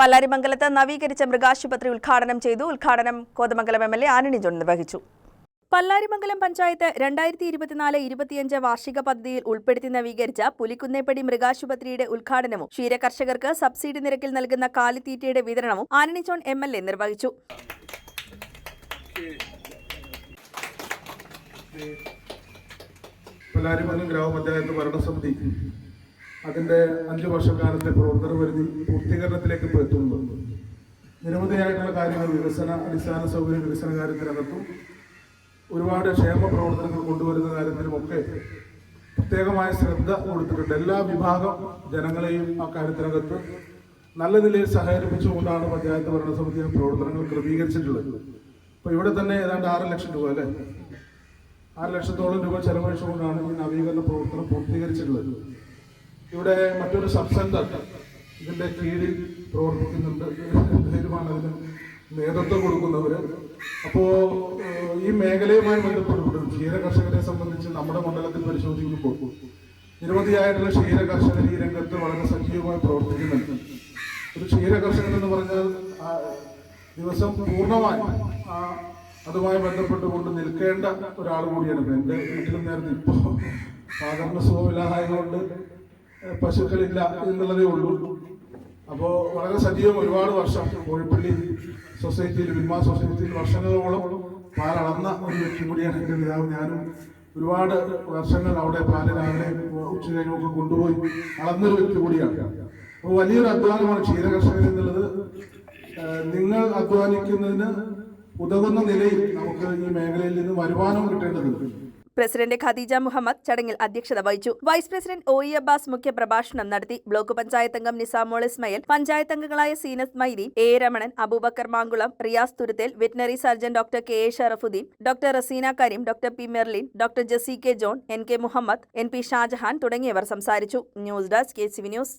പല്ലാരിമംഗലത്ത് നവീകരിച്ച മൃഗാശുപത്രി ഉദ്ഘാടനം ചെയ്തു. ഉദ്ഘാടനം Kothamangalam M L A Antony John നിർവഹിച്ചു. പല്ലാരിമംഗലം പഞ്ചായത്ത് രണ്ടായിരത്തി ഇരുപത്തിനാല് ഇരുപത്തിയഞ്ച് വാർഷിക പദ്ധതിയിൽ ഉൾപ്പെടുത്തി നവീകരിച്ച പുലിക്കുന്നേപ്പടി മൃഗാശുപത്രിയുടെ ഉദ്ഘാടനവും ക്ഷീരകർഷകർക്ക് സബ്സിഡി നിരക്കിൽ നൽകുന്ന കാലിത്തീറ്റയുടെ വിതരണവും Antony John M L A നിർവഹിച്ചു. പല്ലാരിമംഗലം ഗ്രാമപഞ്ചായത്ത് ഭരണസമിതി അതിന്റെ അഞ്ചു വർഷക്കാലത്തെ പ്രവർത്തന പരിധി പൂർത്തീകരണത്തിലേക്ക് ഇപ്പോൾ എത്തുന്നുണ്ട് നിരവധിയായിട്ടുള്ള കാര്യങ്ങൾ വികസന അടിസ്ഥാന സൗകര്യ വികസന കാര്യത്തിനകത്തും ഒരുപാട് ക്ഷേമ പ്രവർത്തനങ്ങൾ കൊണ്ടുവരുന്ന കാര്യത്തിലുമൊക്കെ പ്രത്യേകമായ ശ്രദ്ധ കൊടുത്തിട്ടുണ്ട്. എല്ലാ വിഭാഗം ജനങ്ങളെയും ആ കാര്യത്തിനകത്ത് നല്ല നിലയിൽ സഹകരിപ്പിച്ചുകൊണ്ടാണ് പഞ്ചായത്ത് ഭരണസമിതി പ്രവർത്തനങ്ങൾ ക്രമീകരിച്ചിട്ടുള്ളത്. അപ്പോൾ ഇവിടെ തന്നെ ഏതാണ്ട് ആറ് ലക്ഷം രൂപ അല്ലേ? ആറ് ലക്ഷത്തോളം രൂപ ചെലവഴിച്ചുകൊണ്ടാണ് ഈ നവീകരണ പ്രവർത്തനം പൂർത്തീകരിച്ചിട്ടുള്ളത്. ഇവിടെ മറ്റൊരു സബ് സെന്റർ ഇതിന്റെ കീഴിൽ പ്രവർത്തിക്കുന്നുണ്ട്. പേരുമാണ് അതിന് നേതൃത്വം കൊടുക്കുന്നവര്. അപ്പോ ഈ മേഖലയുമായി ബന്ധപ്പെട്ടുകൊണ്ട് ക്ഷീര കർഷകരെ സംബന്ധിച്ച് നമ്മുടെ മണ്ഡലത്തിൽ പരിശോധിക്കുമ്പോൾ നിരവധിയായിട്ടുള്ള ക്ഷീര കർഷകർ ഈ രംഗത്ത് വളരെ സജീവമായി പ്രവർത്തിക്കുന്നുണ്ട്. ഒരു ക്ഷീര കർഷകൻ എന്ന് പറഞ്ഞാൽ ദിവസം പൂർണമായി അതുമായി ബന്ധപ്പെട്ടുകൊണ്ട് നിൽക്കേണ്ട ഒരാൾ കൂടിയാണ് എന്റെ വീട്ടിലും നേരത്തെ ഇപ്പോൾ സാധാരണ സുഖമില്ലാതായതുകൊണ്ട് പശുക്കളില്ല എന്നുള്ളതേ ഉള്ളൂ. അപ്പോൾ വളരെ സജീവം ഒരുപാട് വർഷം കോഴിപ്പള്ളി സൊസൈറ്റിയിൽ വിൽമ സൊസൈറ്റിയിൽ വർഷങ്ങളോളം പാലളന്ന ഒരു വ്യക്തി കൂടിയാണ് എന്റെ പിതാവ് ഞാനും ഒരുപാട് വർഷങ്ങൾ അവിടെ പാൽ രാവിലെ ഉച്ചകഴിഞ്ഞൊക്കെ കൊണ്ടുപോയി അളന്നൊരു വ്യക്തി കൂടിയാണ്. അപ്പോൾ വലിയൊരു അധ്വാനമാണ് ക്ഷീരകർഷകർ എന്നുള്ളത്. നിങ്ങൾ അധ്വാനിക്കുന്നതിന് ഉതകുന്ന നിലയിൽ നമുക്ക് ഈ മേഖലയിൽ നിന്ന് വരുമാനം കിട്ടേണ്ടതുണ്ട്. പ്രസിഡന്റ് ഖദീജ മുഹമ്മദ് ചടങ്ങിൽ അധ്യക്ഷത വഹിച്ചു. Vice president O E Abbas മുഖ്യപ്രഭാഷണം നടത്തി. ബ്ലോക്ക് പഞ്ചായത്ത് അംഗം നിസാമോൾ ഇസ്മയിൽ പഞ്ചായത്ത് അംഗങ്ങളായ Seenath Mairi A Ramanan Aboobacker Mankulam Riyas Thuruthel veterinary surgeon doctor K A Sharafudheen doctor Raseena Kareem doctor P Merlin doctor Jessy K John N K Muhammad N P Shajahan തുടങ്ങിയവർ സംസാരിച്ചു. News desk K C news.